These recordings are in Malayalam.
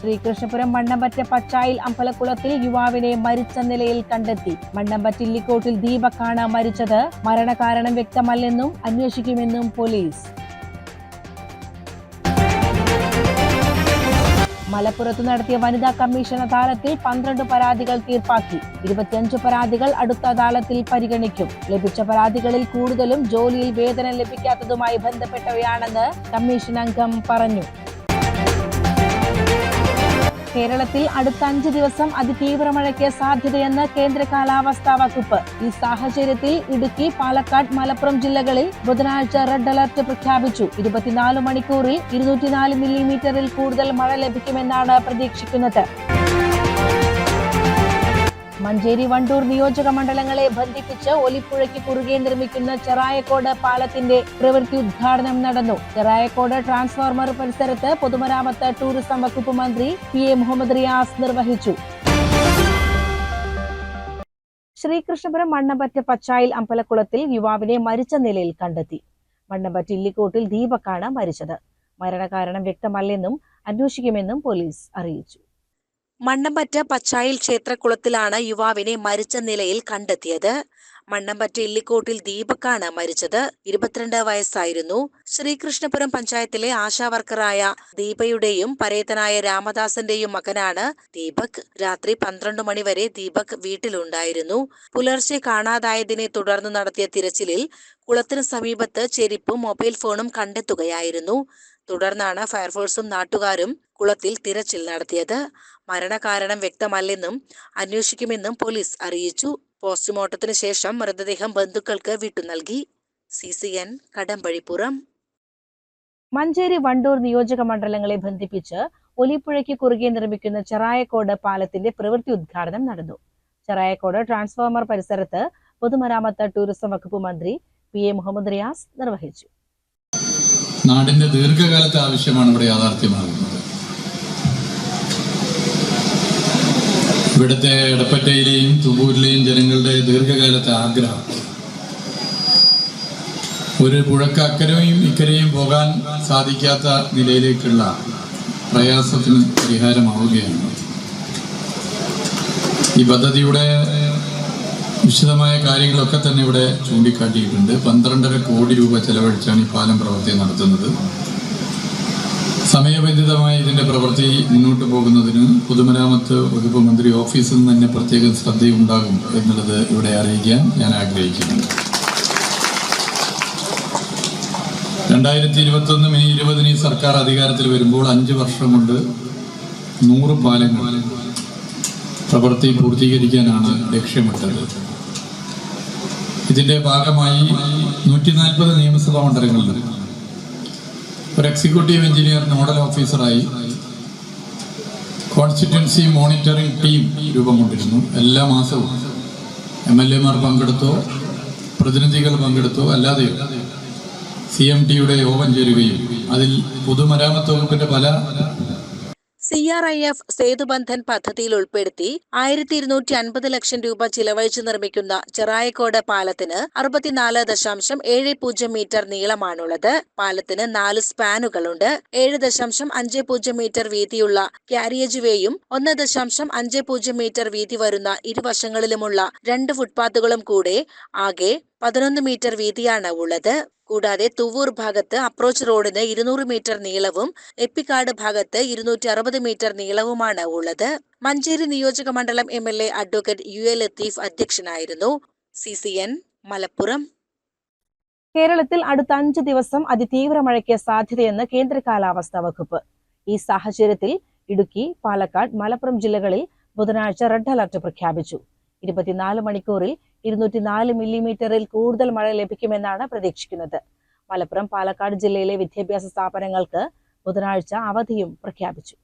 ശ്രീകൃഷ്ണപുരം മണ്ണമ്പറ്റ പച്ചായിൽ അമ്പലക്കുളത്തിൽ യുവാവിനെ മരിച്ച നിലയിൽ കണ്ടെത്തി. മണ്ണമ്പറ്റ് ഇല്ലിക്കോട്ടിൽ ദീപക്കാണ് മരിച്ചത്. മരണകാരണം വ്യക്തമല്ലെന്നും അന്വേഷിക്കുമെന്നും പോലീസ്. മലപ്പുറത്ത് നടത്തിയ വനിതാ കമ്മീഷൻ അദാലത്തിൽ പന്ത്രണ്ട് പരാതികൾ തീർപ്പാക്കി. ഇരുപത്തിയഞ്ച് പരാതികൾ അടുത്ത അദാലത്തിൽ പരിഗണിക്കും. ലഭിച്ച പരാതികളിൽ കൂടുതലും ജോലിയിൽ വേതനം ലഭിക്കാത്തതുമായി ബന്ധപ്പെട്ടവയാണെന്ന് കമ്മീഷൻ അംഗം പറഞ്ഞു. കേരളത്തിൽ അടുത്ത അഞ്ച് ദിവസം അതിതീവ്ര മഴയ്ക്ക് സാധ്യതയെന്ന് കേന്ദ്ര കാലാവസ്ഥാ വകുപ്പ്. ഈ സാഹചര്യത്തിൽ ഇടുക്കി പാലക്കാട് മലപ്പുറം ജില്ലകളിൽ ബുധനാഴ്ച റെഡ് അലർട്ട് പ്രഖ്യാപിച്ചു. ഇരുപത്തിനാല് മണിക്കൂറിൽ ഇരുന്നൂറ്റിനാല് മില്ലിമീറ്ററിൽ കൂടുതൽ മഴ ലഭിക്കുമെന്നാണ് പ്രതീക്ഷിക്കുന്നത്. മഞ്ചേരി വണ്ടൂർ നിയോജക മണ്ഡലങ്ങളെ ബന്ധിപ്പിച്ച് ഒലിപ്പുഴയ്ക്ക് കുറുകെ നിർമ്മിക്കുന്ന ചെറായക്കോട് പാലത്തിന്റെ പ്രവൃത്തി ഉദ്ഘാടനം നടന്നു. ചെറായക്കോട് ട്രാൻസ്ഫോർമർ പരിസരത്ത് പൊതുമരാമത്ത് ടൂറിസം വകുപ്പ് മന്ത്രി പി എ മുഹമ്മദ് റിയാസ് നിർവഹിച്ചു. ശ്രീകൃഷ്ണപുരം മണ്ണമ്പറ്റ പച്ചായിൽ അമ്പലക്കുളത്തിൽ യുവാവിനെ മരിച്ച നിലയിൽ കണ്ടെത്തി. മണ്ണമ്പറ്റ ഇല്ലിക്കോട്ടിൽ ദീപക്കാണ് മരിച്ചത്. മരണകാരണം വ്യക്തമല്ലെന്നും അന്വേഷിക്കുമെന്നും പോലീസ് അറിയിച്ചു. മണ്ണമ്പറ്റ പച്ചായിൽ ക്ഷേത്രക്കുളത്തിലാണ് യുവാവിനെ മരിച്ച നിലയിൽ കണ്ടെത്തിയത്. മണ്ണമ്പറ്റ ഇല്ലിക്കോട്ടിൽ ദീപക്കാണ് മരിച്ചത്. ഇരുപത്തിരണ്ട് വയസ്സായിരുന്നു. ശ്രീകൃഷ്ണപുരം പഞ്ചായത്തിലെ ആശാവർക്കറായ ദീപയുടെയും പരേതനായ രാമദാസന്റെയും മകനാണ് ദീപക്. രാത്രി പന്ത്രണ്ട് മണിവരെ ദീപക് വീട്ടിലുണ്ടായിരുന്നു. പുലർച്ചെ കാണാതായതിനെ തുടർന്ന് നടത്തിയ തിരച്ചിലിൽ കുളത്തിന് സമീപത്ത് ചെരിപ്പും മൊബൈൽ ഫോണും കണ്ടെത്തുകയായിരുന്നു. തുടർന്നാണ് ഫയർഫോഴ്സും നാട്ടുകാരും കുളത്തിൽ തിരച്ചിൽ നടത്തിയത്. മരണകാരണം വ്യക്തമല്ലെന്നും അന്വേഷിക്കുമെന്നും പോലീസ് അറിയിച്ചു. പോസ്റ്റ്മോർട്ടത്തിന് ശേഷം മൃതദേഹം ബന്ധുക്കൾക്ക് വിട്ടു നൽകി. C C N Kadampazhipuram. Manjeri Wandoor നിയോജക മണ്ഡലങ്ങളെ ബന്ധിപ്പിച്ച് ഒലിപ്പുഴയ്ക്ക് കുറുകെ നിർമ്മിക്കുന്ന ചെറായക്കോട് പാലത്തിന്റെ പ്രവൃത്തി ഉദ്ഘാടനം നടന്നു. ചെറായക്കോട് ട്രാൻസ്ഫോർമർ പരിസരത്ത് പൊതുമരാമത്ത് ടൂറിസം വകുപ്പ് മന്ത്രി പി എ മുഹമ്മദ് റിയാസ് നിർവഹിച്ചു. നാടിന്റെ ദീർഘകാലത്തെ ആവശ്യമാണ് ഇവിടെ യാഥാർത്ഥ്യമാകുന്നത്. ഇവിടുത്തെ എടപ്പറ്റയിലെയും തുമ്പൂരിലെയും ജനങ്ങളുടെ ദീർഘകാലത്തെ ആഗ്രഹം. ഒരു പുഴക്ക് അക്കരയും ഇക്കരയും പോകാൻ സാധിക്കാത്ത നിലയിലേക്കുള്ള പ്രയാസത്തിന് പരിഹാരമാവുകയാണ്. ഈ പദ്ധതിയുടെ വിശദമായ കാര്യങ്ങളൊക്കെ തന്നെ ഇവിടെ ചൂണ്ടിക്കാട്ടിയിട്ടുണ്ട്. പന്ത്രണ്ടര കോടി രൂപ ചെലവഴിച്ചാണ് ഈ പാലം പ്രവർത്തി നടത്തുന്നത്. സമയബന്ധിതമായി ഇതിന്റെ പ്രവൃത്തി മുന്നോട്ട് പോകുന്നതിന് പൊതുമരാമത്ത് വകുപ്പ് മന്ത്രി ഓഫീസിൽ നിന്ന് തന്നെ പ്രത്യേക ശ്രദ്ധയുണ്ടാകും എന്നുള്ളത് ഇവിടെ അറിയിക്കാൻ ഞാൻ ആഗ്രഹിക്കുന്നു. രണ്ടായിരത്തി ഇരുപത്തി ഒന്ന് മെയ് ഇരുപതിന് ഈ സർക്കാർ അധികാരത്തിൽ വരുമ്പോൾ അഞ്ച് വർഷം കൊണ്ട് നൂറ് പാലങ്ങൾ പ്രവൃത്തി പൂർത്തീകരിക്കാനാണ് ലക്ഷ്യമിട്ടത്. ഇതിന്റെ ഭാഗമായി നൂറ്റി നാൽപ്പത് നിയമസഭാ മണ്ഡലങ്ങളിൽ ഒരു എക്സിക്യൂട്ടീവ് എഞ്ചിനീയർ നോഡൽ ഓഫീസറായി കോൺസ്റ്റിറ്റ്യൻസി മോണിറ്ററിംഗ് ടീം രൂപം കൊണ്ടിരുന്നു എല്ലാ മാസവും എം എൽ എമാർ പങ്കെടുത്തോ പ്രതിനിധികൾ പങ്കെടുത്തോ അല്ലാതെയോ സി എം ടിയുടെ യോഗം ചേരുകയും അതിൽ പൊതുമരാമത്ത് വകുപ്പിന്റെ പല C R I F Sethubandhan പദ്ധതിയിൽ ഉൾപ്പെടുത്തി ആയിരത്തി ഇരുന്നൂറ്റി അൻപത് ലക്ഷം രൂപ ചിലവഴിച്ച് നിർമ്മിക്കുന്ന ചെറായക്കോട് പാലത്തിന് അറുപത്തിനാല് ദശാംശം ഏഴ് പൂജ്യം മീറ്റർ നീളമാണുള്ളത്. പാലത്തിന് നാല് സ്പാനുകളുണ്ട്. ഏഴ് ദശാംശം അഞ്ച് പൂജ്യം മീറ്റർ വീതിയുള്ള കാരിയേജ് വേയും ഒന്ന് ദശാംശം അഞ്ച് പൂജ്യം മീറ്റർ വീതി വരുന്ന ഇരുവശങ്ങളിലുമുള്ള രണ്ട് ഫുട്പാത്തുകളും കൂടെ ആകെ പതിനൊന്ന് മീറ്റർ വീതിയാണ് ഉള്ളത്. കൂടാതെ തുവൂർ ഭാഗത്ത് അപ്രോച്ച് റോഡിന് ഇരുന്നൂറ് മീറ്റർ നീളവും എപ്പിക്കാട് ഭാഗത്ത് ഇരുന്നൂറ്റി അറുപത് മീറ്റർ നീളവുമാണ് ഉള്ളത്. മഞ്ചേരി നിയോജക മണ്ഡലം M L A advocate U A Latheef അധ്യക്ഷനായിരുന്നു. C C N Malappuram. കേരളത്തിൽ അടുത്ത അഞ്ച് ദിവസം അതിതീവ്ര മഴയ്ക്ക് സാധ്യതയെന്ന് കേന്ദ്ര കാലാവസ്ഥാ വകുപ്പ്. ഈ സാഹചര്യത്തിൽ ഇടുക്കി പാലക്കാട് മലപ്പുറം ജില്ലകളിൽ ബുധനാഴ്ച റെഡ് അലർട്ട് പ്രഖ്യാപിച്ചു. ഇരുപത്തിനാല് മണിക്കൂറിൽ ഇരുന്നൂറ്റിനാല് മില്ലിമീറ്ററിൽ കൂടുതൽ മഴ ലഭിക്കുമെന്നാണ് പ്രതീക്ഷിക്കുന്നത്. മലപ്പുറം പാലക്കാട് ജില്ലയിലെ വിദ്യാഭ്യാസ സ്ഥാപനങ്ങൾക്ക് ബുധനാഴ്ച അവധിയും പ്രഖ്യാപിച്ചു.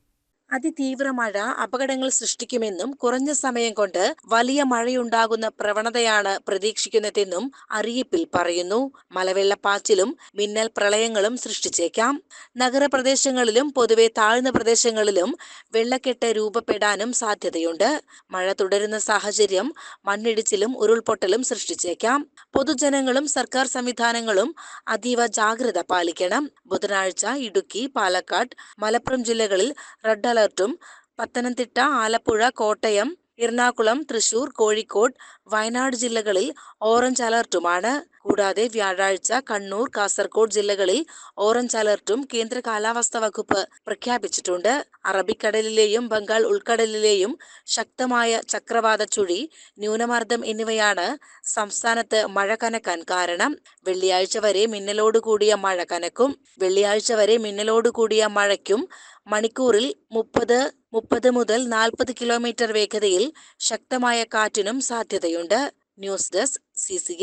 അതിതീവ്ര മഴ അപകടങ്ങൾ സൃഷ്ടിക്കുമെന്നും കുറഞ്ഞ സമയം കൊണ്ട് വലിയ മഴയുണ്ടാകുന്ന പ്രവണതയാണ് പ്രതീക്ഷിക്കുന്നതെന്നും അറിയിപ്പിൽ പറയുന്നു. മലവെള്ളപ്പാച്ചിലും മിന്നൽ പ്രളയങ്ങളും സൃഷ്ടിച്ചേക്കാം. നഗരപ്രദേശങ്ങളിലും പൊതുവെ താഴ്ന്ന പ്രദേശങ്ങളിലും വെള്ളക്കെട്ട് രൂപപ്പെടാനും സാധ്യതയുണ്ട്. മഴ തുടരുന്ന സാഹചര്യം മണ്ണിടിച്ചിലും ഉരുൾപൊട്ടലും സൃഷ്ടിച്ചേക്കാം. പൊതുജനങ്ങളും സർക്കാർ സംവിധാനങ്ങളും അതീവ ജാഗ്രത പാലിക്കണം. ബുധനാഴ്ച ഇടുക്കി പാലക്കാട് മലപ്പുറം ജില്ലകളിൽ റെഡ് അലർട്ടും പത്തനംതിട്ട ആലപ്പുഴ കോട്ടയം എറണാകുളം തൃശൂർ കോഴിക്കോട് വയനാട് ജില്ലകളിൽ ഓറഞ്ച് അലർട്ടുമാണ്. കൂടാതെ വ്യാഴാഴ്ച കണ്ണൂർ കാസർഗോഡ് ജില്ലകളിൽ ഓറഞ്ച് അലർട്ടും കേന്ദ്ര കാലാവസ്ഥാ വകുപ്പ് പ്രഖ്യാപിച്ചിട്ടുണ്ട്. അറബിക്കടലിലെയും ബംഗാൾ ഉൾക്കടലിലെയും ശക്തമായ ചക്രവാത ചുഴി ന്യൂനമർദ്ദം എന്നിവയാണ് സംസ്ഥാനത്ത് മഴ കനക്കാൻ കാരണം. വെള്ളിയാഴ്ച വരെ മിന്നലോട് കൂടിയ മഴ കനക്കും. വെള്ളിയാഴ്ച വരെ മിന്നലോട് കൂടിയ മഴയ്ക്കും മണിക്കൂറിൽ മുപ്പത് മുപ്പത് മുതൽ നാൽപ്പത് കിലോമീറ്റർ വേഗതയിൽ ശക്തമായ കാറ്റിനും സാധ്യതയുണ്ട്. News desk C C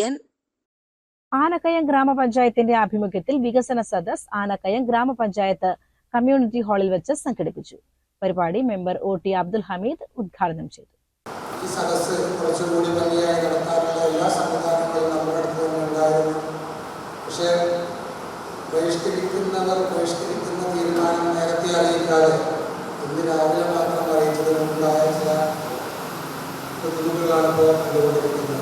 Anakkayam ഗ്രാമപഞ്ചായത്തിന്റെ ആഭിമുഖ്യത്തിൽ വികസന സദസ് ആനക്കയം ഗ്രാമപഞ്ചായത്ത് കമ്മ്യൂണിറ്റി ഹാളിൽ വെച്ച് സംഘടിപ്പിച്ചു. പരിപാടി member O T Abdul Hameed ഉദ്ഘാടനം ചെയ്തു. ഈ സദസ് കുറച്ചുകൂടി ഭംഗിയായി നടത്താനുള്ള എല്ലാ സംവിധാനങ്ങളും നമ്മുടെ അടുത്ത് തന്നെ ഉണ്ടായിരുന്നു. പക്ഷേ ബഹിഷ്കരിക്കുന്നവർ ബഹിഷ്കരിക്കുന്ന തീരുമാനം നേരത്തെ അറിയിക്കാതെ ഇന്ന് രാവിലെ മാത്രം അറിയിച്ചതിനുണ്ടായ ചില ബുദ്ധിമുട്ടുകളാണ് ഇപ്പോൾ കണ്ടുകൊണ്ടിരിക്കുന്നത്.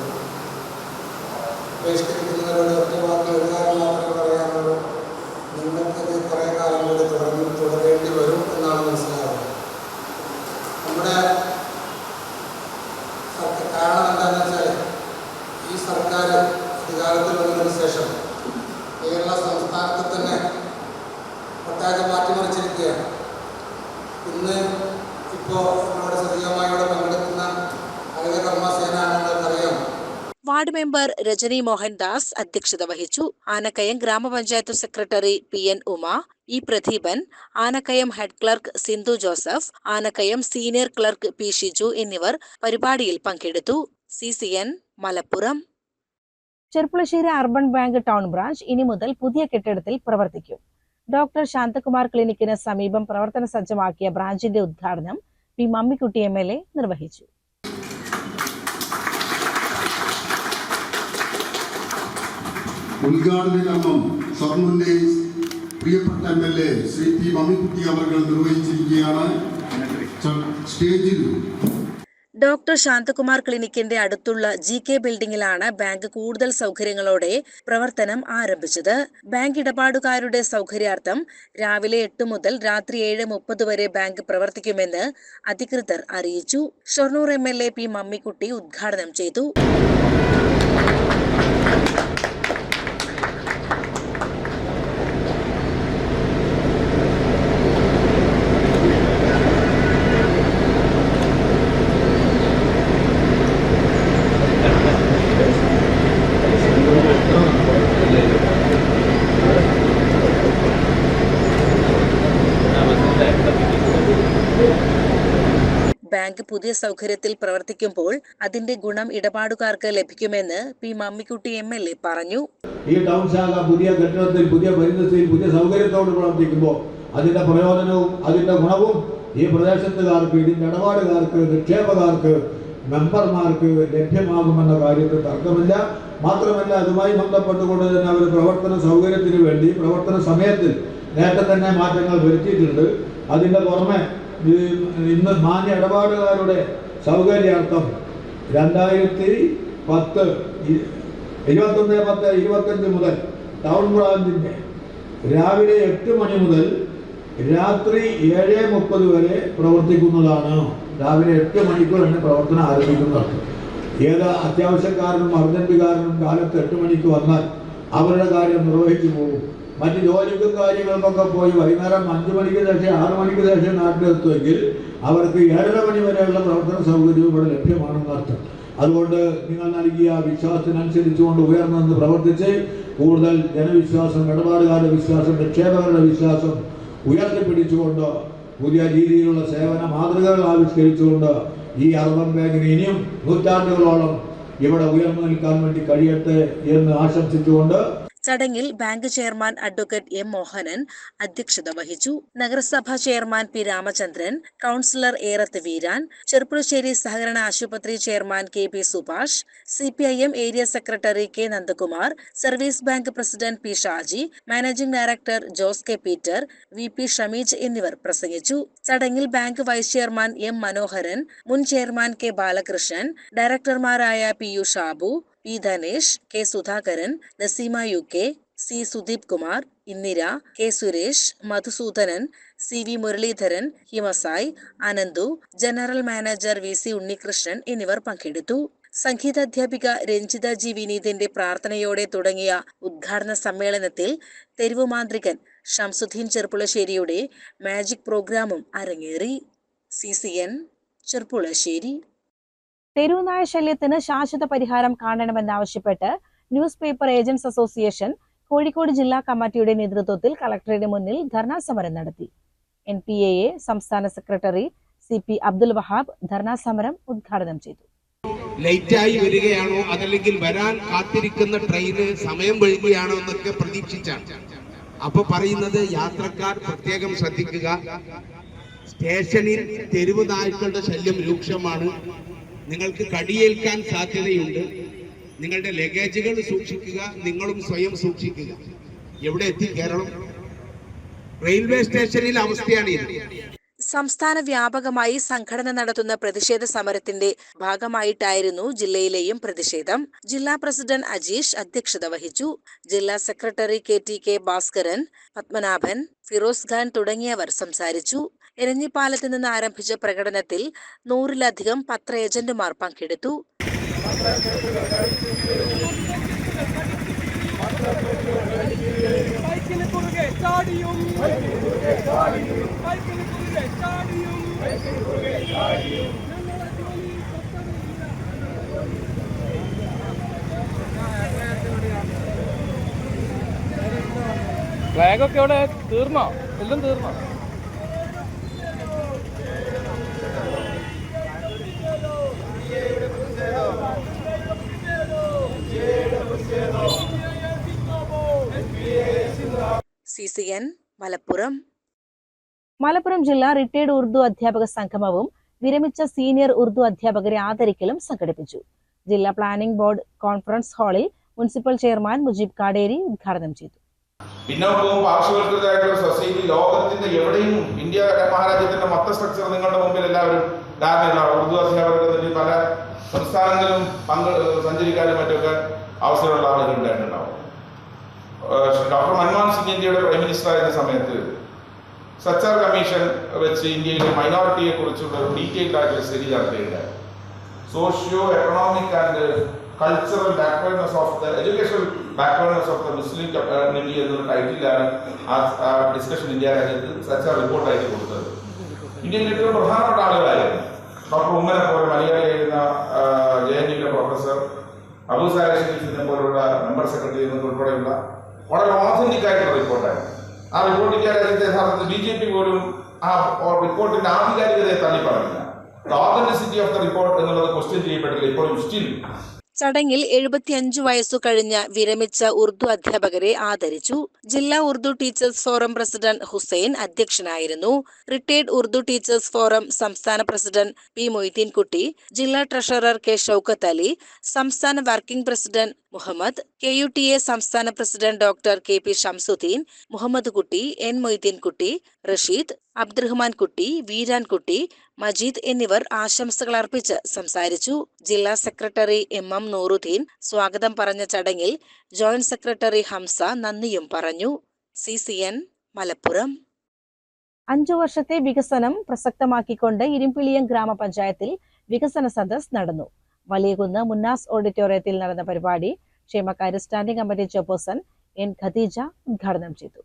ബഹിഷ്കരിക്കുന്നവരോട് ഒറ്റ വാക്കിൽ ഒരു മാത്രമേ പറയാനുള്ളൂ. നിങ്ങൾക്കത് കുറേ കാലം കൂടി തുടർന്ന് തുടരേണ്ടി വരും എന്നാണ് മനസ്സിലാവുന്നത്. നമ്മുടെ കാരണം എന്താണെന്ന് വെച്ചാൽ ഈ സർക്കാർ അധികാരത്തിൽ വന്നതിന് ശേഷം കേരള സംസ്ഥാനത്ത് തന്നെ ഒട്ടാകെ മാറ്റിമറിച്ചിരിക്കുകയാണ് ഇന്ന് ഇപ്പോൾ നമ്മുടെ സജീവമായി ഇവിടെ പങ്കെടുക്കുന്ന ഹരിത കർമ്മസേന അംഗങ്ങൾക്കറിയാം. വാർഡ് മെമ്പർ രജനി മോഹൻദാസ് അധ്യക്ഷത വഹിച്ചു. ആനക്കയം ഗ്രാമപഞ്ചായത്ത് secretary P N Uma E Pradeepan Anakkayam head clerk Sindhu Joseph Anakkayam senior clerk P Shiju എന്നിവർ പരിപാടിയിൽ പങ്കെടുത്തു. C C N Malappuram. Cherpulassery urban bank town branch ഇനി മുതൽ പുതിയ കെട്ടിടത്തിൽ പ്രവർത്തിക്കും. ഡോക്ടർ ശാന്തകുമാർ ക്ലിനിക്കിന് സമീപം പ്രവർത്തന സജ്ജമാക്കിയ ബ്രാഞ്ചിന്റെ ഉദ്ഘാടനം P Mammikutty M L A നിർവഹിച്ചു. ഉദ്ഘാടന കർമ്മം ഷൊർണൂരിലെ പ്രിയപ്പെട്ട M L A Shri P Mammikutty അവർ നിർവഹിച്ചിരിക്കുകയാണ്. സ്റ്റേജിൽ ഡോക്ടർ ശാന്തകുമാർ ക്ലിനിക്കിന്റെ അടുത്തുള്ള ജി കെ ബിൽഡിംഗിലാണ് ബാങ്ക് കൂടുതൽ സൗകര്യങ്ങളോടെ പ്രവർത്തനം ആരംഭിച്ചത്. ബാങ്ക് ഇടപാടുകാരുടെ സൗകര്യാർത്ഥം രാവിലെ എട്ട് മുതൽ രാത്രി ഏഴ് മുപ്പത് വരെ ബാങ്ക് പ്രവർത്തിക്കുമെന്ന് അധികൃതർ അറിയിച്ചു. Shoranur M L A P Mammikutty ഉദ്ഘാടനം ചെയ്തു. ബാങ്ക് പുതിയ സൗകര്യത്തിൽ പ്രവർത്തിക്കുമ്പോൾ അതിന്റെ ഗുണം ഇടപാടുകാർക്ക് ലഭിക്കുമെന്ന് P Mammikutty M L A പറഞ്ഞു. ഈ ടൗൺ ശാഖ പുതിയ കെട്ടിടത്തിൽ പുതിയ പരിതസ്ഥിതിയിൽ പുതിയ സൗകര്യത്തോട് പ്രവർത്തിക്കുമ്പോൾ അതിന്റെ പ്രയോജനവും അതിന്റെ ഗുണവും ഈ പ്രദേശത്തുകാർക്ക് ഇതിന്റെ ഇടപാടുകാർക്ക് നിക്ഷേപകാർക്ക് മെമ്പർമാർക്ക് ലഭ്യമാകുമെന്ന കാര്യത്തിൽ തർക്കമില്ല. മാത്രമല്ല അതുമായി ബന്ധപ്പെട്ടുകൊണ്ട് തന്നെ അവർ പ്രവർത്തന സൗകര്യത്തിന് വേണ്ടി പ്രവർത്തന സമയത്തിൽ നേരത്തെ തന്നെ മാറ്റങ്ങൾ വരുത്തിയിട്ടുണ്ട്. അതിന്റെ പുറമെ ഇന്ന് മാന്യ ഇടപാടുകാരുടെ സൗകര്യാർത്ഥം രണ്ടായിരത്തി പത്ത് ഇരുപത്തൊന്ന് പത്ത് ഇരുപത്തഞ്ച് മുതൽ ടൗൺ ബ്രാഞ്ചിന്റെ രാവിലെ എട്ട് മണി മുതൽ രാത്രി ഏഴ് മുപ്പത് വരെ പ്രവർത്തിക്കുന്നതാണ്. രാവിലെ എട്ട് മണിക്കൂർ തന്നെ പ്രവർത്തനം ആരംഭിക്കുന്നതാണ്. ഏത് അത്യാവശ്യക്കാരനും അർജന്റുകാരനും കാലത്ത് എട്ട് മണിക്ക് വന്നാൽ അവരുടെ കാര്യം നിർവഹിച്ചു പോകും. മറ്റ് ജോലിക്കും കാര്യങ്ങൾക്കൊക്കെ പോയി വൈകുന്നേരം അഞ്ച് മണിക്ക് ശേഷം ആറ് മണിക്ക് ശേഷം നാട്ടിലെത്തുമെങ്കിൽ അവർക്ക് ഏഴര മണി വരെയുള്ള പ്രവർത്തന സൗകര്യവും ഇവിടെ ലഭ്യമാണെന്ന് അർത്ഥം. അതുകൊണ്ട് നിങ്ങൾ നൽകിയ വിശ്വാസത്തിനനുസരിച്ചുകൊണ്ട് ഉയർന്നു പ്രവർത്തിച്ച് കൂടുതൽ ജനവിശ്വാസം ഇടപാടുകാരുടെ വിശ്വാസം നിക്ഷേപകരുടെ വിശ്വാസം ഉയർത്തിപ്പിടിച്ചുകൊണ്ട് പുതിയ രീതിയിലുള്ള സേവന മാതൃകകൾ ആവിഷ്കരിച്ചുകൊണ്ട് ഈ അർബൻ ബാങ്കിന് ഇനിയും നൂറ്റാണ്ടുകളോളം ഇവിടെ ഉയർന്നു നിൽക്കാൻ വേണ്ടി കഴിയട്ടെ എന്ന് ആശംസിച്ചുകൊണ്ട് ചടങ്ങിൽ bank chairman advocate M Mohanan അധ്യക്ഷത വഹിച്ചു. നഗരസഭാ chairman P Ramachandran councillor Erath Veeran Cherpulassery സഹകരണ ആശുപത്രി chairman K P Subhash C P I M area secretary K Nandakumar service bank president P Shaji managing director Jose K Peter V P Shameej എന്നിവർ പ്രസംഗിച്ചു. ചടങ്ങിൽ bank vice chairman M Manoharan മുൻ chairman K Balakrishnan ഡയറക്ടർമാരായ P U Shabu P Dhanesh K Sudhakaran Naseema U K C Sudeep Kumar Indira K Suresh Madhusoodanan C V Muraleedharan Himasai Ananthu general manager V C Unnikrishnan എന്നിവർ പങ്കെടുത്തു. സംഗീതാധ്യാപിക രഞ്ജിത ജി വിനീതിന്റെ പ്രാർത്ഥനയോടെ തുടങ്ങിയ ഉദ്ഘാടന സമ്മേളനത്തിൽ തെരുവുമാന്ത്രികൻ ഷംസുദ്ദീൻ ചെർപ്പുളശ്ശേരിയുടെ മാജിക് പ്രോഗ്രാമും അരങ്ങേറി. സി സി എൻ ചെർപ്പുളശ്ശേരി തെരുവുനായ ശല്യത്തിന് ശാശ്വത പരിഹാരം കാണണമെന്നാവശ്യപ്പെട്ട് newspaper agents association Kozhikode ജില്ലാ കമ്മിറ്റിയുടെ നേതൃത്വത്തിൽ കളക്ടറുടെ മുന്നിൽ ധർണാ സമരം നടത്തി. എൻ പി എ സംസ്ഥാന secretary C P Abdul Wahab dharna സമരം ഉദ്ഘാടനം ചെയ്തു. ലേറ്റായി വരികയാണോ അതല്ലെങ്കിൽ വരാൻ കാത്തിരിക്കുന്ന ട്രെയിന് സമയം വൈകുകയാണോ എന്നൊക്കെ പ്രതീക്ഷിച്ചാണ്. അപ്പൊ പറയുന്നത് യാത്രക്കാർ പ്രത്യേകം ശ്രദ്ധിക്കുക. സ്റ്റേഷനിൽ തെരുവ് നായ്ക്കളുടെ ശല്യം രൂക്ഷമാണ്. നിങ്ങൾക്ക് കടിയേൽക്കാൻ സാധ്യതയുണ്ട്. നിങ്ങളുടെ ലഗേജുകൾ സൂക്ഷിക്കുക നിങ്ങളും സ്വയം സൂക്ഷിക്കുക. എവിടെ എത്തി കേരളം റെയിൽവേ സ്റ്റേഷനിൽ അവസ്ഥയാണ് ഇത്. സംസ്ഥാന വ്യാപകമായി സംഘടന നടത്തുന്ന പ്രതിഷേധ സമരത്തിന്റെ ഭാഗമായിട്ടായിരുന്നു ജില്ലയിലെയും പ്രതിഷേധം. ജില്ലാ പ്രസിഡന്റ് അജീഷ് അധ്യക്ഷത വഹിച്ചു. ജില്ലാ secretary K T K Bhaskaran Padmanabhan Firoz Khan തുടങ്ങിയവർ സംസാരിച്ചു. എരഞ്ഞിപ്പാലത്ത് നിന്ന് ആരംഭിച്ച പ്രകടനത്തിൽ നൂറിലധികം പത്ര ഏജന്റുമാർ പങ്കെടുത്തു. ഫ്ലാഗൊക്കെ അവിടെ തീർന്നോ? എല്ലാം തീർന്നോ C C N Malappuram. Malappuram ജില്ലാ റിട്ടയർഡ് ഉറുദു അധ്യാപക സംഗമവും വിരമിച്ച സീനിയർ ഉറുദു അധ്യാപകരെ ആദരിക്കലും സംഘടിപ്പിച്ചു. ജില്ലാ പ്ലാനിംഗ് ബോർഡ് കോൺഫറൻസ് ഹാളിൽ മുനിസിപ്പൽ ചെയർമാൻ മുജീബ് കാടേരി ഉദ്ഘാടനം ചെയ്തു. പിന്നോക്കവും പാർശ്വവൽകൃതമായിട്ടുള്ള സൊസൈറ്റി ലോകത്തിന്റെ എവിടെയും ഇന്ത്യ മഹാരാജ്യത്തിന്റെ മൊത്ത സ്ട്രക്ചർ നിങ്ങളുടെ മുമ്പിൽ എല്ലാവരും ധാരണയുള്ള ഉറുദു അധ്യാപകർക്ക് പല സംസ്ഥാനങ്ങളിലും പങ്ക് സഞ്ചരിക്കാനും മറ്റൊക്കെ അവസരമുള്ള ആളുകൾ ഉണ്ടായിട്ടുണ്ടാവും. ഡോക്ടർ മൻമോഹൻ സിംഗ് ഇന്ത്യയുടെ പ്രൈം മിനിസ്റ്റർ ആയിരുന്ന സമയത്ത് സച്ചാർ കമ്മീഷൻ വെച്ച് ഇന്ത്യയിലെ മൈനോറിറ്റിയെ കുറിച്ചുള്ള ഒരു ഡീറ്റെയിൽഡ് ആയിട്ടുള്ള സ്റ്റഡി നടത്തുകയുണ്ടായി socio economic and cultural backwardness of the education backwardness of the Muslim community എന്നൊരു ടൈറ്റിലാണ് ആ ഡിസ്കഷൻ ഇന്ത്യ രാജ്യത്ത് സച്ചാർ റിപ്പോർട്ടായിട്ട് കൊടുത്തത്. ഇന്ത്യയിൽ ഏറ്റവും പ്രധാനപ്പെട്ട ആളുകളായിരുന്നു. ഡോക്ടർ ഉമ്മനെ പോലെ മലയാളിയായിരുന്ന ജെ എൻ യുവിലെ പ്രൊഫസർ അബു ഷരീഫിനെ പോലുള്ള മെമ്പർ സെക്രട്ടറി ഉൾപ്പെടെയുള്ള വളരെ ഓതന്റിക് ആയിട്ടുള്ള റിപ്പോർട്ടായിരുന്നു. ആ റിപ്പോർട്ടിക്കാരായിട്ട് യഥാർത്ഥത്തിൽ ബി ജെ പി പോലും ആ റിപ്പോർട്ടിന്റെ ആധികാരികതയെ തള്ളി പറഞ്ഞില്ല. ഓതന്റിസിറ്റി ഓഫ് ദ റിപ്പോർട്ട് എന്നുള്ളത് ക്വസ്റ്റ്യൻ ചെയ്യപ്പെട്ടില്ല. ഇപ്പോഴും സ്റ്റിൽ ചടങ്ങിൽ എഴുപത്തിയഞ്ചു വയസ്സു കഴിഞ്ഞ വിരമിച്ച ഉറുദു അധ്യാപകരെ ആദരിച്ചു. ജില്ലാ Urdu teachers forum president Hussain അധ്യക്ഷനായിരുന്നു. റിട്ടയർഡ് ഉറുദു ടീച്ചേഴ്സ് ഫോറം സംസ്ഥാന പ്രസിഡന്റ് പി മൊയ്തീൻകുട്ടി ജില്ലാ ട്രഷറർ കെ ഷൌക്കത്ത് അലി സംസ്ഥാന working president Muhammad K U T A സംസ്ഥാന president doctor K P Shamsuddin Muhammad Kutty N. Moideen കുട്ടി റഷീദ് അബ്ദുറഹ്മാൻ കുട്ടി വീരാൻ കുട്ടി മജീദ് എന്നിവർ ആശംസകൾ അർപ്പിച്ച് സംസാരിച്ചു. ജില്ലാ സെക്രട്ടറി എം. എം. നൂറുദ്ദീൻ സ്വാഗതം പറഞ്ഞ ചടങ്ങിൽ ജോയിന്റ് സെക്രട്ടറി ഹംസ നന്ദിയും പറഞ്ഞു. C C N Malappuram. അഞ്ചു വർഷത്തെ വികസനം പ്രസക്തമാക്കിക്കൊണ്ട് ഇരിമ്പിളിയം ഗ്രാമപഞ്ചായത്തിൽ വികസന സദസ് നടന്നു. വലിയകുന്ന് മുന്നാസ് ഓഡിറ്റോറിയത്തിൽ നടന്ന പരിപാടി ക്ഷേമക്കാര് standing committee chairperson N Khadeeja ഉദ്ഘാടനം ചെയ്തു.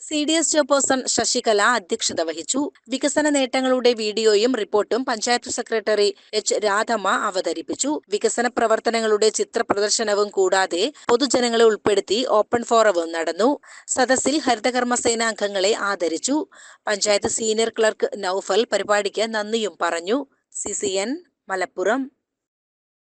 C D S chairperson Sasikala അധ്യക്ഷത വഹിച്ചു. വികസന നേട്ടങ്ങളുടെ വീഡിയോയും റിപ്പോർട്ടും പഞ്ചായത്ത് സെക്രട്ടറി എച്ച് രാധമ്മ അവതരിപ്പിച്ചു. വികസന പ്രവർത്തനങ്ങളുടെ ചിത്ര പ്രദർശനവും കൂടാതെ പൊതുജനങ്ങളെ ഉൾപ്പെടുത്തി ഓപ്പൺ ഫോറവും നടന്നു. സദസ്സിൽ ഹരിതകർമ്മസേന അംഗങ്ങളെ ആദരിച്ചു. പഞ്ചായത്ത് സീനിയർ ക്ലർക്ക് നൌഫൽ പരിപാടിക്ക് നന്ദിയും പറഞ്ഞു. സി മലപ്പുറം.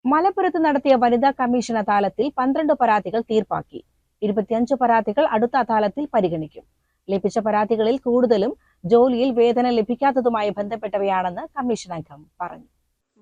മലപ്പുറത്ത് നടത്തിയ വനിതാ കമ്മീഷൻ അദാലത്തിൽ പന്ത്രണ്ട് പരാതികൾ തീർപ്പാക്കി. ഇരുപത്തിയഞ്ച് പരാതികൾ അടുത്ത അദാലത്തിൽ പരിഗണിക്കും. ലഭിച്ച പരാതികളിൽ കൂടുതലും ജോലിയിൽ വേതനം ലഭിക്കാത്തതുമായി ബന്ധപ്പെട്ടവയാണെന്ന് കമ്മീഷൻ അംഗം പറഞ്ഞു.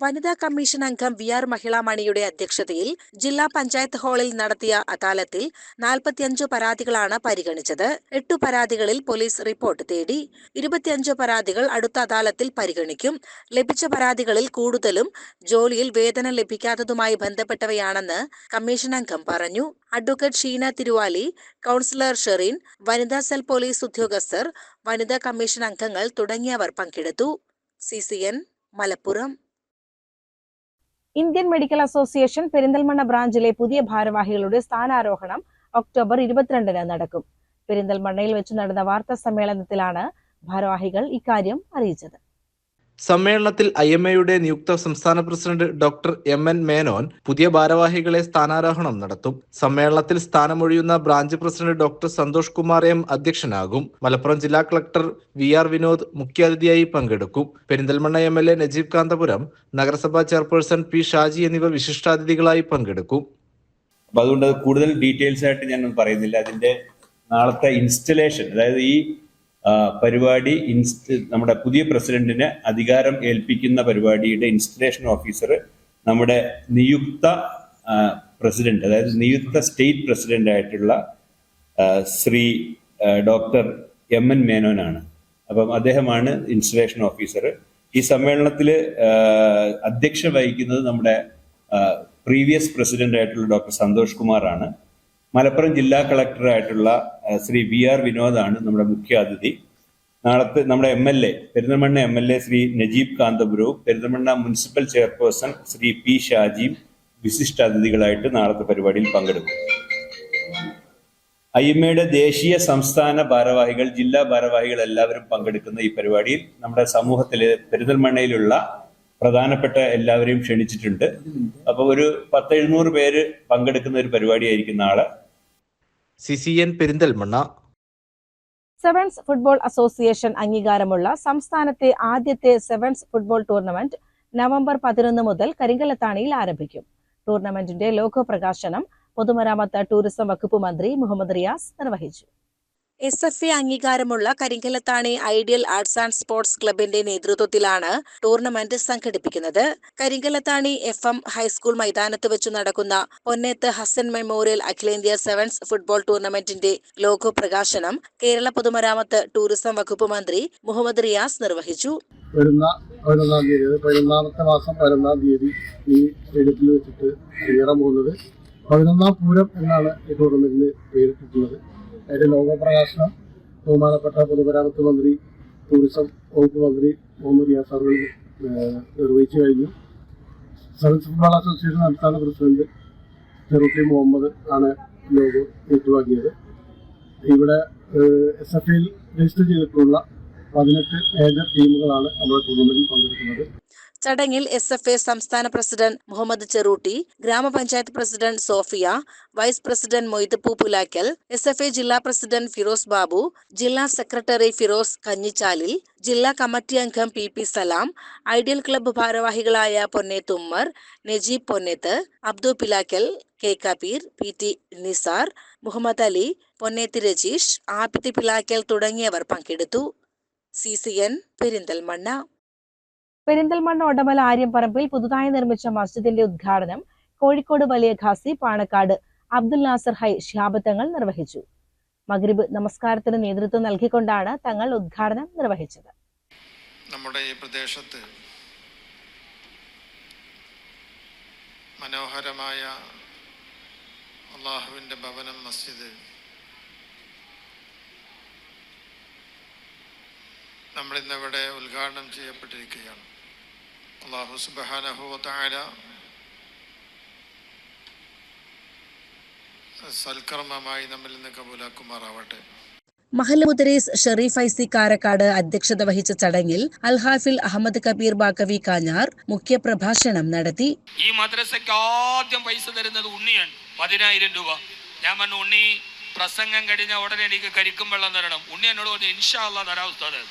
വനിതാ കമ്മീഷൻ അംഗം വി ആർ മഹിളാമണിയുടെ അധ്യക്ഷതയിൽ ജില്ലാ പഞ്ചായത്ത് ഹാളിൽ നടത്തിയ അദാലത്തിൽ നാൽപ്പത്തിയഞ്ച് പരാതികളാണ് പരിഗണിച്ചത്. എട്ടു പരാതികളിൽ പോലീസ് റിപ്പോർട്ട് തേടി ഇരുപത്തിയഞ്ച് പരാതികൾ അടുത്ത അദാലത്തിൽ പരിഗണിക്കും. ലഭിച്ച പരാതികളിൽ കൂടുതലും ജോലിയിൽ വേതനം ലഭിക്കാത്തതുമായി ബന്ധപ്പെട്ടവയാണെന്ന് കമ്മീഷൻ അംഗം പറഞ്ഞു. അഡ്വക്കേറ്റ് ഷീന തിരുവാലി കൗൺസിലർ ഷെറീൻ വനിതാ സെൽ പോലീസ് ഉദ്യോഗസ്ഥർ വനിതാ കമ്മീഷൻ അംഗങ്ങൾ തുടങ്ങിയവർ പങ്കെടുത്തു. C C N Malappuram. Indian medical association Perinthalmanna ബ്രാഞ്ചിലെ പുതിയ ഭാരവാഹികളുടെ സ്ഥാനാരോഹണം ഒക്ടോബർ ഇരുപത്തിരണ്ടിന് നടക്കും. പെരിന്തൽമണ്ണയിൽ വെച്ച് നടന്ന വാർത്താ സമ്മേളനത്തിലാണ് ഭാരവാഹികൾ ഇക്കാര്യം അറിയിച്ചത്. സമ്മേളനത്തിൽ ഐ എം എയുടെ നിയുക്ത സംസ്ഥാന president doctor M N Menon പുതിയ ഭാരവാഹികളെ സ്ഥാനാരോഹണം നടത്തും. സമ്മേളനത്തിൽ സ്ഥാനമൊഴിയുന്ന branch president doctor Santhosh Kumar M അധ്യക്ഷനാകും. Malappuram ജില്ലാ കളക്ടർ വി ആർ വിനോദ് മുഖ്യാതിഥിയായി പങ്കെടുക്കും. Perinthalmanna M L A Najeeb Kanthapuram നഗരസഭാ ചെയർപേഴ്സൺ പി ഷാജി എന്നിവർ വിശിഷ്ടാതിഥികളായി പങ്കെടുക്കും. അതുകൊണ്ട് അത് കൂടുതൽ ഡീറ്റെയിൽസ് ആയിട്ട് ഞാൻ പറയുന്നില്ല. അതിന്റെ നാളത്തെ ഇൻസ്റ്റലേഷൻ അതായത് ഈ പരിപാടി നമ്മുടെ പുതിയ പ്രസിഡന്റിന് അധികാരം ഏൽപ്പിക്കുന്ന പരിപാടിയുടെ ഇൻസ്റ്റലേഷൻ ഓഫീസർ നമ്മുടെ നിയുക്ത പ്രസിഡന്റ് അതായത് നിയുക്ത സ്റ്റേറ്റ് പ്രസിഡന്റ് ആയിട്ടുള്ള ശ്രീ ഡോക്ടർ എം എൻ മേനോനാണ്. അപ്പം അദ്ദേഹമാണ് ഇൻസ്റ്റലേഷൻ ഓഫീസർ. ഈ സമ്മേളനത്തിൽ അധ്യക്ഷ വഹിക്കുന്നത് നമ്മുടെ പ്രീവിയസ് പ്രസിഡന്റ് ആയിട്ടുള്ള ഡോക്ടർ സന്തോഷ് കുമാറാണ്. മലപ്പുറം ജില്ലാ കളക്ടറായിട്ടുള്ള ശ്രീ വി ആർ വിനോദാണ് നമ്മുടെ മുഖ്യ അതിഥി. നാളത്തെ നമ്മുടെ M L A Perinthalmanna M L A Shri Najeeb കാന്തപുരവും Perinthalmanna municipal chairperson Shri P ഷാജിയും വിശിഷ്ട അതിഥികളായിട്ട് നാളത്തെ പരിപാടിയിൽ പങ്കെടുക്കും. ഐ എം എയുടെ ദേശീയ സംസ്ഥാന ഭാരവാഹികൾ ജില്ലാ ഭാരവാഹികൾ എല്ലാവരും പങ്കെടുക്കുന്ന ഈ പരിപാടിയിൽ നമ്മുടെ സമൂഹത്തിലെ പെരിന്തൽമണ്ണയിലുള്ള പ്രധാനപ്പെട്ട എല്ലാവരെയും ക്ഷണിച്ചിട്ടുണ്ട്. അപ്പൊ ഒരു പത്ത് എഴുന്നൂറ് പേര് പങ്കെടുക്കുന്ന ഒരു പരിപാടിയായിരിക്കും നാളെ. C C Perinthalmanna. Sevens football association അംഗീകാരമുള്ള സംസ്ഥാനത്തെ ആദ്യത്തെ സെവൻസ് ഫുട്ബോൾ ടൂർണമെന്റ് നവംബർ പതിനൊന്ന് മുതൽ കരിങ്കലത്താണിയിൽ ആരംഭിക്കും. ടൂർണമെന്റിന്റെ ലോഗോ പ്രകാശനം പൊതുമരാമത്ത് ടൂറിസം വകുപ്പ് മന്ത്രി മുഹമ്മദ് റിയാസ് നിർവഹിച്ചു. എസ് എഫ് എ അംഗീകാരമുള്ള Karinkallathani ideal arts and sports ക്ലബിന്റെ നേതൃത്വത്തിലാണ് ടൂർണമെന്റ് സംഘടിപ്പിക്കുന്നത്. കരിങ്കലത്താണി എഫ് എം ഹൈസ്കൂൾ മൈതാനത്ത് വെച്ച് നടക്കുന്ന പൊന്നേത്ത് ഹസൻ മെമ്മോറിയൽ അഖിലേന്ത്യാ സെവൻസ് ഫുട്ബോൾ ടൂർണമെന്റിന്റെ ലോഗോ പ്രകാശനം കേരള പൊതുമരാമത്ത് ടൂറിസം വകുപ്പ് മന്ത്രി മുഹമ്മദ് റിയാസ് നിർവഹിച്ചു. വരുന്ന പതിനൊന്നാം തീയതി പതിനൊന്നാമത്തെ മാസം പതിനൊന്നാം തീയതി ഈ സ്റ്റേഡിയത്തിൽ വെച്ചിട്ട് അരങ്ങേറാൻ പോകുന്നത്. പതിനൊന്നാം പൂരം എന്നാണ് ഈ ടൂർണമെന്റിന് പേരിട്ടിട്ടുള്ളത്. അതിന്റെ ലോകപ്രകാശനം ബഹുമാനപ്പെട്ട പൊതുമരാമത്ത് മന്ത്രി ടൂറിസം വകുപ്പ് മന്ത്രി മുഹമ്മദ് റിയാസ് അവർ നിർവഹിച്ചു കഴിഞ്ഞു. സെവൻസ് ഫുട്ബോൾ അസോസിയേഷൻ സംസ്ഥാന പ്രസിഡന്റ് ചെറുട്ടി മുഹമ്മദ് ആണ് ലോഗോ ഏറ്റുവാങ്ങിയത്. ഇവിടെ എസ് എഫ് ഐയിൽ രജിസ്റ്റർ ചെയ്തിട്ടുള്ള പതിനെട്ട് മേജർ ടീമുകളാണ് നമ്മുടെ ടൂർണമെന്റിൽ പങ്കെടുക്കുന്നത്. ചടങ്ങിൽ എസ് എഫ് എ സംസ്ഥാന പ്രസിഡന്റ് മുഹമ്മദ് ചെറൂട്ടി ഗ്രാമപഞ്ചായത്ത് president Sofia vice president Moithappu Pulakkal S F A ജില്ലാ പ്രസിഡന്റ് ഫിറോസ് ബാബു ജില്ലാ സെക്രട്ടറി ഫിറോസ് കഞ്ഞിച്ചാലിൽ ജില്ലാ കമ്മിറ്റി അംഗം P P Salam ideal club ഭാരവാഹികളായ Ponneth Ummer Najeeb Ponneth Abdu Pilakkal K Kabeer P T Nisar Muhammad Ali Ponneth Rajeesh Apithi Pilakkal തുടങ്ങിയവർ പങ്കെടുത്തു. C C N Perinthalmanna Perinthalmanna Odamala Aryamparambil പുതുതായി നിർമ്മിച്ച മസ്ജിദിന്റെ ഉദ്ഘാടനം കോഴിക്കോട് വലിയ ഖാസി പാണക്കാട് അബ്ദുൽ നാസർ ഹൈ ശിഹാബത്തങ്ങൾ നിർവഹിച്ചു. മഗ്രിബ് നമസ്കാരത്തിന് നേതൃത്വം നൽകിക്കൊണ്ടാണ് തങ്ങൾ ഉദ്ഘാടനം നിർവഹിച്ചത്. നമ്മുടെ ഈ പ്രദേശത്ത് മനോഹരമായ അള്ളാഹുവിന്റെ ഭവനം മസ്ജിദ്. നമ്മളിന്നിവിടെ ഉദ്ഘാടനം ചെയ്യപ്പെട്ടിരിക്കുകയാണ്. അള്ളാഹു സുബാനഹുല സൽക്കർമ്മമായി നമ്മിൽ നിന്ന് കബൂലാക്കുമാറാവട്ടെ. മഹല്ല മുദരീസ് ഷെറീഫ് ഐസി കാരക്കാട് അധ്യക്ഷത വഹിച്ച ചടങ്ങിൽ അൽഹാഫിൽ അഹമ്മദ് കബീർ ബാക്കവി കാഞ്ഞാർ മുഖ്യപ്രഭാഷണം നടത്തി. ഈ മദ്രസയ്ക്ക് ആദ്യം പൈസ തരുന്നത് ഉണ്ണിയാണ്. പതിനായിരം രൂപ. ഞാൻ പറഞ്ഞു ഉണ്ണി പ്രസംഗം കഴിഞ്ഞ ഉടനെ എനിക്ക് കരിക്കും വെള്ളം തരണം. ഉണ്ണി എന്നോട് പറഞ്ഞു ഇൻഷാ അല്ലാ തരാം ഉസ്താദ്.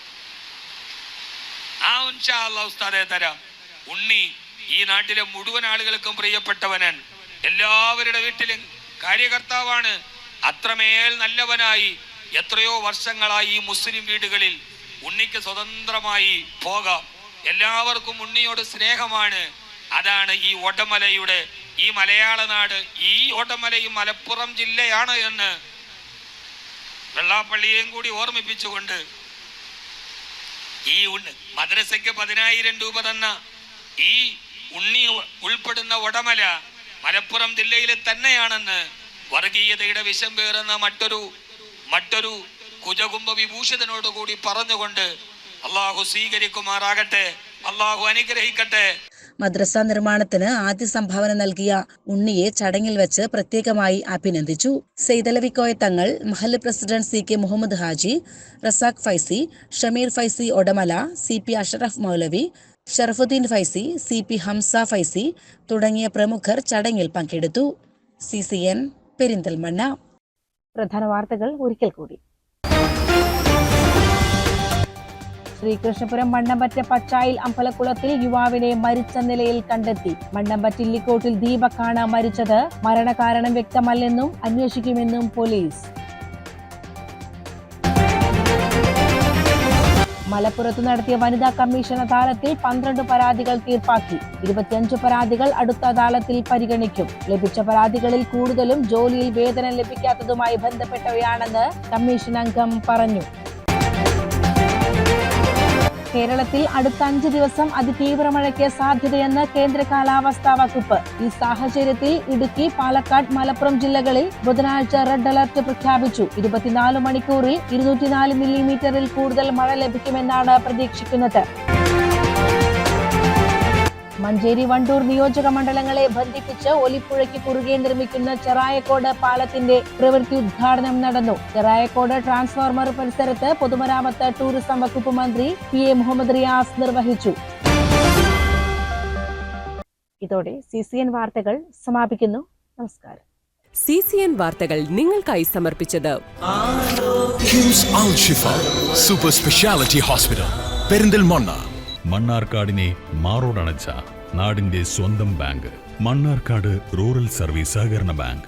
ആ ഇൻഷാ അല്ലാ ഉസ്താദെ തരാം. ഉണ്ണി ഈ നാട്ടിലെ മുഴുവൻ ആളുകൾക്കും പ്രിയപ്പെട്ടവനാണ് എല്ലാവരുടെ വീട്ടിലും കാര്യകർത്താവാണ്. അത്രമേൽ നല്ലവനായി എത്രയോ വർഷങ്ങളായി ഈ മുസ്ലിം വീടുകളിൽ ഉണ്ണിക്ക് സ്വതന്ത്രമായി പോകാം. എല്ലാവർക്കും ഉണ്ണിയോട് സ്നേഹമാണ്. അതാണ് ഈ ഓട്ടമലയുടെ ഈ മലയാള നാട് ഈ ഓട്ടമലയും മലപ്പുറം ജില്ലയാണ് എന്ന് വെള്ളാപ്പള്ളിയെയും കൂടി ഓർമ്മിപ്പിച്ചുകൊണ്ട് ഈ ഉണ്ണി മദ്രസയ്ക്ക് പതിനായിരം രൂപ തന്ന ഈ ഉണ്ണി ഉൾപ്പെടുന്ന ഉടമല മലപ്പുറം ജില്ലയിൽ തന്നെയാണെന്ന് വർഗീയതയുടെ വിഷം പേറുന്ന മറ്റൊരു മറ്റൊരു കുജകുംഭ വിഭൂഷിതനോട് കൂടി പറഞ്ഞുകൊണ്ട് അള്ളാഹു സ്വീകരിക്കുമാറാകട്ടെ അള്ളാഹു അനുഗ്രഹിക്കട്ടെ. മദ്രസ നിർമ്മാണത്തിന് ആദ്യ സംഭാവന നൽകിയ ഉണ്ണിയെ ചടങ്ങിൽ വെച്ച് പ്രത്യേകമായി അഭിനന്ദിച്ചു. സെയ്തലവിക്കോയ Thangal Mahal president C K Muhammad Haji Razak Faizi Shameer Faizi Odamala C P Ashraf Moulavi Sharafuddeen Faizi C P Hamsa Faizi തുടങ്ങിയ പ്രമുഖർ ചടങ്ങിൽ പങ്കെടുത്തു. C C N Perinthalmanna. പ്രധാന വാർത്തകൾ ഒരിക്കൽ കൂടി. ശ്രീകൃഷ്ണപുരം മണ്ണമ്പറ്റ പച്ചായിൽ അമ്പലക്കുളത്തിൽ യുവാവിനെ മരിച്ച നിലയിൽ കണ്ടെത്തി. മണ്ണമ്പറ്റില്ലിക്കോട്ടിൽ ദീപക്കാണ് മരിച്ചത് മരണകാരണം വ്യക്തമല്ലെന്നും അന്വേഷിക്കുമെന്നും പോലീസ്. മലപ്പുറത്ത് നടത്തിയ വനിതാ കമ്മീഷൻ അദാലത്തിൽ പന്ത്രണ്ട് പരാതികൾ തീർപ്പാക്കി. ഇരുപത്തിയഞ്ച് പരാതികൾ അടുത്ത അദാലത്തിൽ പരിഗണിക്കും. ലഭിച്ച പരാതികളിൽ കൂടുതലും ജോലിയിൽ വേതനം ലഭിക്കാത്തതുമായി ബന്ധപ്പെട്ടവയാണെന്ന് കമ്മീഷൻ അംഗം പറഞ്ഞു. കേരളത്തിൽ അടുത്ത അഞ്ച് ദിവസം അതിതീവ്ര മഴയ്ക്ക് സാധ്യതയെന്ന് കേന്ദ്ര കാലാവസ്ഥാ വകുപ്പ്. ഈ സാഹചര്യത്തിൽ ഇടുക്കി പാലക്കാട് മലപ്പുറം ജില്ലകളിൽ ബുധനാഴ്ച റെഡ് അലർട്ട് പ്രഖ്യാപിച്ചു. ഇരുപത്തിനാല് മണിക്കൂറിൽ ഇരുന്നൂറ്റിനാല് മില്ലിമീറ്ററിൽ കൂടുതൽ മഴ ലഭിക്കുമെന്നാണ് പ്രതീക്ഷിക്കുന്നത്. മഞ്ചേരി വണ്ടൂർ നിയോജക മണ്ഡലങ്ങളെ ബന്ധിപ്പിച്ച് ഒലിപ്പുഴയ്ക്ക് കുറുകെ നിർമ്മിക്കുന്ന ചെറായക്കോട് പാലത്തിന്റെ പ്രവൃത്തി ഉദ്ഘാടനം നടന്നു. ചെറായക്കോട് ട്രാൻസ്ഫോർമർ പരിസരത്ത് പൊതുമരാമത്ത് ടൂറിസം വകുപ്പ് മന്ത്രി പി എ മുഹമ്മദ് റിയാസ് നിർവഹിച്ചു. ഇതോടെ സി സി എൻ വാർത്തകൾ സമാപിക്കുന്നു. നമസ്കാരം. സി സി എൻ വാർത്തകൾ നിങ്ങൾക്കായി സമർപ്പിച്ചത് സൂപ്പർ സ്പെഷ്യാലിറ്റി ഹോസ്പിറ്റൽ പെരിന്തൽമണ്ണ. മണ്ണാർക്കാടിനെ മാറോടണച്ച നാടിന്റെ സ്വന്തം ബാങ്ക് മണ്ണാർക്കാട് റൂറൽ സർവീസ് സഹകരണ ബാങ്ക്.